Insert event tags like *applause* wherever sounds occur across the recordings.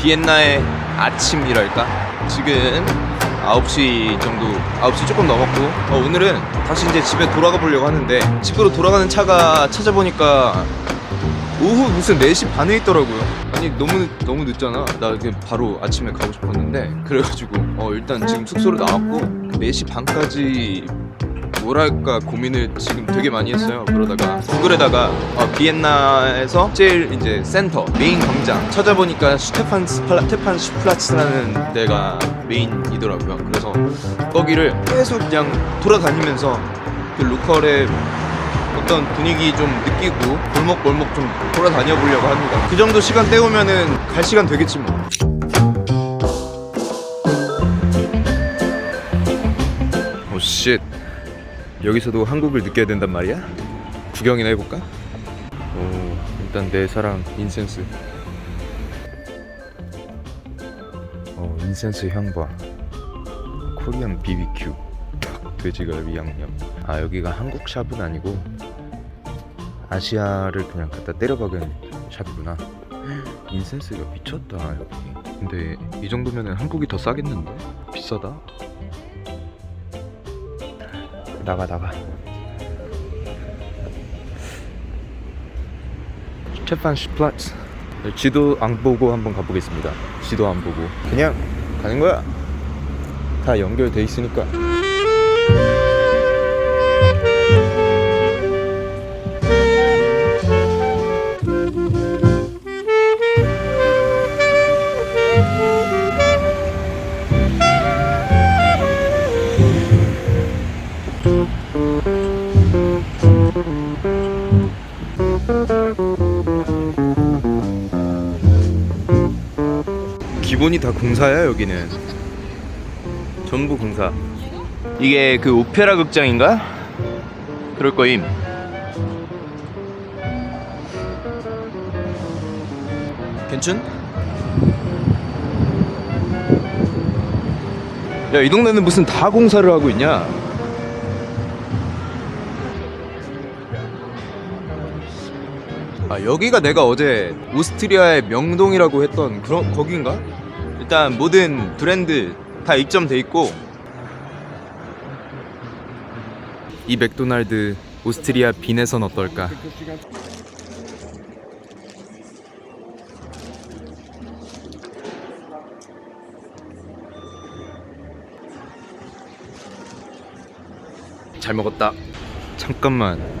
비엔나의 아침이랄까? 지금 9시 정도 9시 조금 넘었고 어, 오늘은 다시 이제 집에 돌아가 보려고 하는데 집으로 돌아가는 차가 찾아보니까 오후 무슨 4시 반에 있더라고요 아니 너무 너무 늦잖아 나 그냥 바로 아침에 가고 싶었는데 그래가지고 어 일단 지금 숙소로 나왔고 4시 반까지 뭐랄까 고민을 지금 되게 많이 했어요. 그러다가 구글에다가 어, 비엔나에서 제일 이제 센터 메인 광장 찾아보니까 슈테판 스플라 테판 슈플라츠라는 데가 메인이더라고요. 그래서 거기를 계속 그냥 돌아다니면서 그 로컬의 어떤 분위기 좀 느끼고 골목골목 좀 돌아다녀 보려고 합니다. 그 정도 시간 때우면은 갈 시간 되겠지 뭐. 오 쉣. 여기서도 한국을 느껴야 된단 말이야? 구경이나 해볼까? 오, 일단 내 사랑 인센스. 어, 인센스 향 봐. 코리안 BBQ. 돼지갈비 양념. 아, 여기가 한국 샵은 아니고 아시아를 그냥 갖다 때려박은 샵이구나. 인센스가 미쳤다 여기. 근데 이 정도면은 한국이 더 싸겠는데? 비싸다. 나가 나가 스테판 슈플라츠 지도 안 보고 한번 가보겠습니다 지도 안 보고 그냥 가는 거야 다 연결돼 있으니까 기본이 다 공사야 여기는 전부 공사 이게 그 오페라 극장인가? 그럴 거임 괜춘? 야이 동네는 무슨 다 공사를 하고 있냐 아 여기가 내가 어제 오스트리아의 명동이라고 했던 그런 거긴가? 일단 모든 브랜드 다 입점돼 있고 이 맥도날드 오스트리아 빈에선 어떨까? 잘 먹었다. 잠깐만.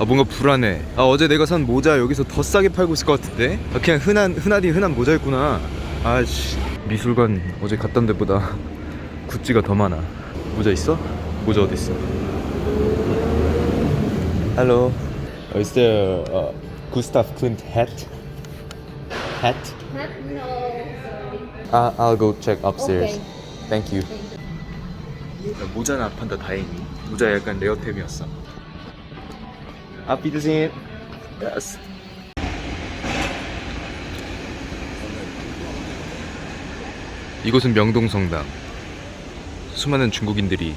아 뭔가 불안해. 아 어제 내가 산 모자 여기서 더 싸게 팔고 있을 것 같은데. 아 그냥 흔한 흔하디 흔한 모자였구나. 아씨 미술관 어제 갔던 데보다 굿즈가 더 많아. 모자 있어? 모자 어디 있어? Hello. Is there a Gustav Klimt hat? Hat? Hat? No, sorry. Uh, I'll go check upstairs. Okay. Thank you. 모자는 안 판다 다행히. 모자 약간 레어템이었어. 아피드신. Yes. 이곳은 명동성당. 수많은 중국인들이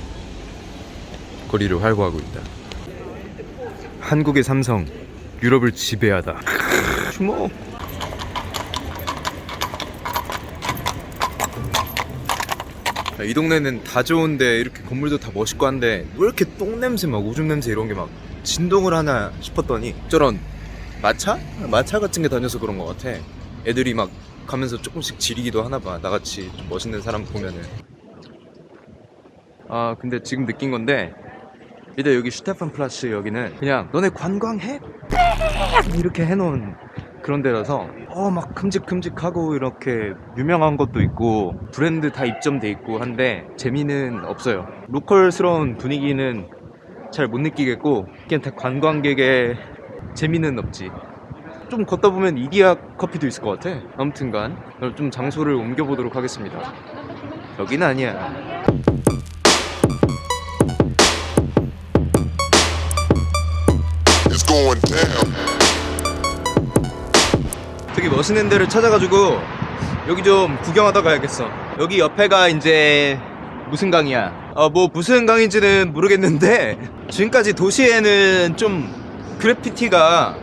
거리를 활보하고 있다. 한국의 삼성, 유럽을 지배하다. 주모. 야, 이 동네는 다 좋은데 이렇게 건물도 다 멋있고 한데 왜 이렇게 똥냄새 막 오줌 냄새 이런 게 막 진동을 하나 싶었더니 저런 마차? 마차 같은 게 다녀서 그런 것 같아 애들이 막 가면서 조금씩 지리기도 하나 봐 나같이 좀 멋있는 사람 보면은 아 근데 지금 느낀 건데 일단 여기 슈테판 플라츠 여기는 그냥 너네 관광해? 이렇게 해놓은 그런 데라서 어 막 큼직큼직하고 이렇게 유명한 것도 있고 브랜드 다 입점돼 있고 한데 재미는 없어요. 로컬스러운 분위기는 잘 못 느끼겠고 그냥 다 관광객의 재미는 없지. 좀 걷다 보면 이디야 커피도 있을 것 같아. 아무튼간 좀 장소를 옮겨보도록 하겠습니다. 여기는 아니야. It's going down. 되게 멋있는 데를 찾아가지고 여기 좀 구경하다 가야겠어. 여기 옆에가 이제 무슨 강이야? 어, 뭐 무슨 강인지는 모르겠는데 *laughs* 지금까지 도시에는 좀 그래피티가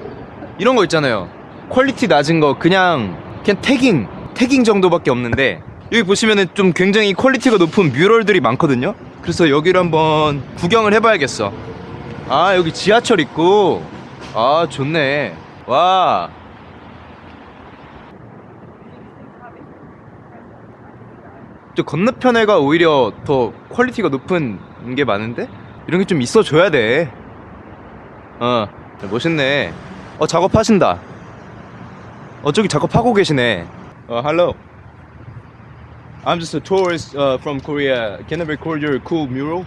이런 거 있잖아요. 퀄리티 낮은 거 그냥 그냥 태깅 태깅 정도밖에 없는데 여기 보시면은 좀 굉장히 퀄리티가 높은 뮤럴들이 많거든요. 그래서 여기를 한번 구경을 해봐야겠어. 아 여기 지하철 있고 아 좋네. 와. 저 건너편에가 오히려 더 퀄리티가 높은 게 많은데 이런 게 좀 있어줘야 돼. 어 멋있네. 어 작업하신다. 어 저기 작업하고 계시네. 어 hello. I'm just a tourist uh, from Korea. Can I record your cool mural?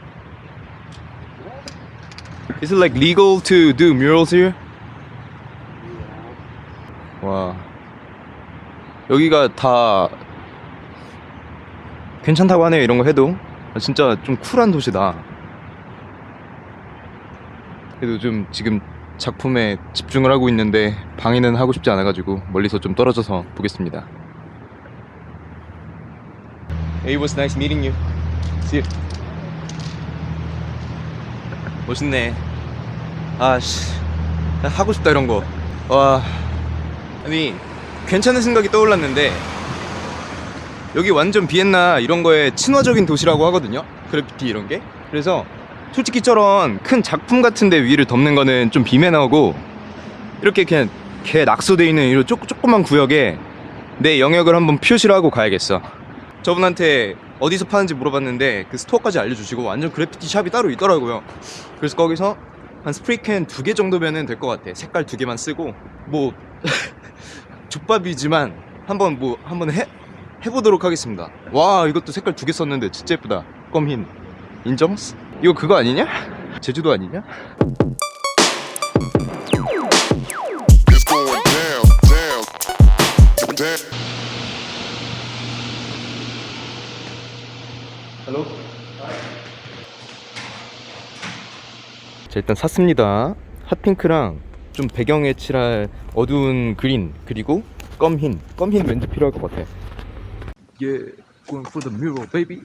Is it like legal to do murals here? 와 여기가 다 괜찮다고 하네요 이런 거 해도 아, 진짜 좀 쿨한 도시다 그래도 좀 지금 작품에 집중을 하고 있는데 방해는 하고 싶지 않아가지고 멀리서 좀 떨어져서 보겠습니다 It was nice meeting you. See you. 멋있네. 아씨, 하고 싶다 이런 거. 와, 아니 괜찮은 생각이 떠올랐는데 여기 완전 비엔나 이런 거에 친화적인 도시라고 하거든요. 그래피티 이런 게. 그래서 솔직히 저런 큰 작품 같은데 위를 덮는 거는 좀 비매너고 이렇게 그냥 개 낙서돼 있는 이런 쪼, 조그만 구역에 내 영역을 한번 표시를 하고 가야겠어. 저분한테 어디서 파는지 물어봤는데 그 스토어까지 알려주시고 완전 그래피티 샵이 따로 있더라고요. 그래서 거기서 한 스프레이캔 두 개 정도면은 될 것 같아. 색깔 두 개만 쓰고 뭐 *laughs* 족밥이지만 한번 뭐 한번 해 해보도록 하겠습니다. 와 이것도 색깔 두 개 썼는데 진짜 예쁘다. 껌흰 인정스? 이거 그거 아니냐? 제주도 아니냐? 헬로. 자 일단 샀습니다. 핫핑크랑 좀 배경에 칠할 어두운 그린 그리고 껌흰. 껌흰 왠지 필요할 것 같아. Yeah, going for the mural, baby.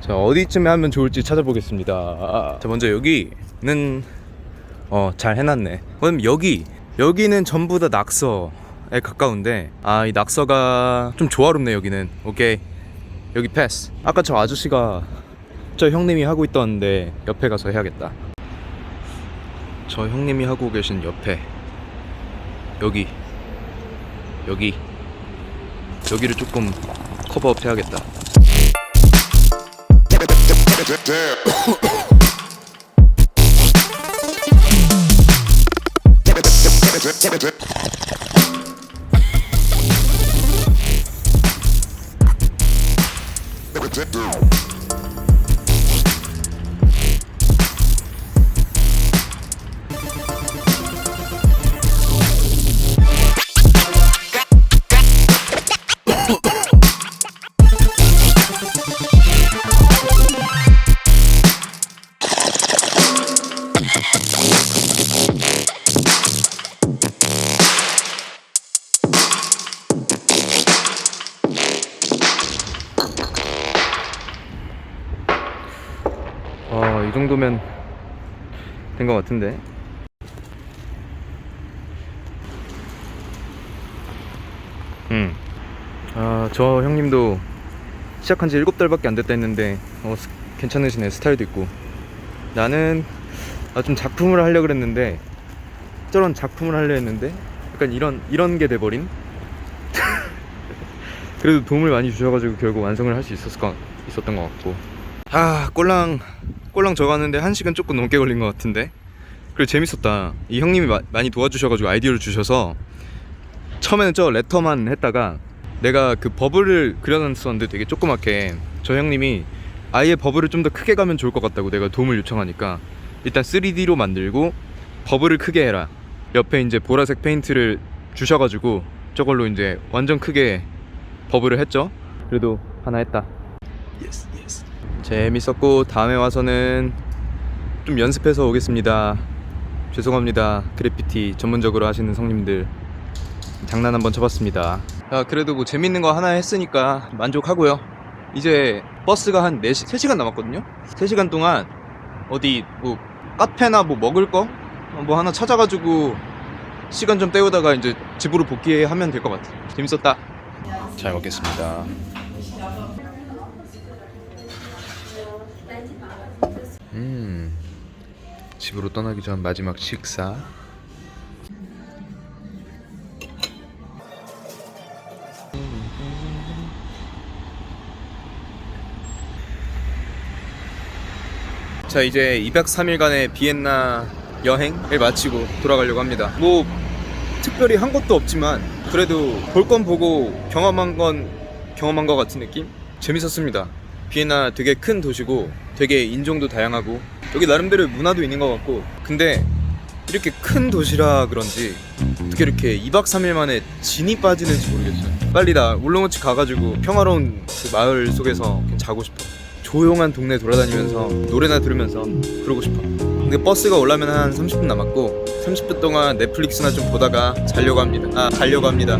자 어디쯤에 하면 좋을지 찾아보겠습니다. 자 먼저 여기는 어 잘 해놨네. 그럼 여기 여기는 전부 다 낙서에 가까운데 아 이 낙서가 좀 조화롭네 여기는. 오케이 여기 패스. 아까 저 아저씨가 저 형님이 하고 있던데 옆에 가서 해야겠다. 저 형님이 하고 계신 옆에 여기 여기 여기를 조금 커버업 해야겠다. *laughs* 정도면 된 것 같은데. 음. 아, 저 형님도 시작한 지 7달밖에 안 됐다 했는데, 어, 스- 괜찮으시네. 스타일도 있고. 나는, 아, 좀 작품을 하려고 그랬는데, 저런 작품을 하려 했는데, 약간 이런, 이런 게 돼버린? *laughs* 그래도 도움을 많이 주셔가지고 결국 완성을 할 수 있었을 것, 있었던 것 같고. 아 꼴랑 꼴랑 적었는데 한 시간 조금 넘게 걸린 것 같은데? 그리고 재밌었다. 이 형님이 마- 많이 도와주셔가지고 아이디어를 주셔서 처음에는 저 레터만 했다가 내가 그 버블을 그려놨었는데 되게 조그맣게 저 형님이 아예 버블을 좀 더 크게 가면 좋을 것 같다고 내가 도움을 요청하니까 일단 3D로 만들고 버블을 크게 해라. 옆에 이제 보라색 페인트를 주셔가지고 저걸로 이제 완전 크게 버블을 했죠. 그래도 하나 했다. 예스 예스 재밌었고 다음에 와서는 좀 연습해서 오겠습니다 죄송합니다 그래피티 전문적으로 하시는 성님들 장난 한번 쳐봤습니다 아 그래도 뭐 재밌는 거 하나 했으니까 만족하고요 이제 버스가 한 4시, 3시간 남았거든요 3시간 동안 어디 뭐 카페나 뭐 먹을 거 뭐 하나 찾아가지고 시간 좀 때우다가 이제 집으로 복귀하면 될 것 같아. 재밌었다. 잘 먹겠습니다. 음, 집으로 떠나기 전 마지막 식사. 자 이제 2박 3일간의 비엔나 여행을 마치고 돌아가려고 합니다. 뭐 특별히 한 것도 없지만 그래도 볼 건 보고 경험한 건 경험한 것 같은 느낌? 재밌었습니다. 비엔나 되게 큰 도시고 되게 인종도 다양하고 여기 나름대로 문화도 있는 것 같고 근데 이렇게 큰 도시라 그런지 어떻게 이렇게 2박 3일 만에 진이 빠지는지 모르겠어요. 빨리 나 울릉호치 가가지고 평화로운 그 마을 속에서 자고 싶어. 조용한 동네 돌아다니면서 노래나 들으면서 그러고 싶어. 근데 버스가 올라면 한 30분 남았고 30분 동안 넷플릭스나 좀 보다가 자려고 합니다. 아 가려고 합니다.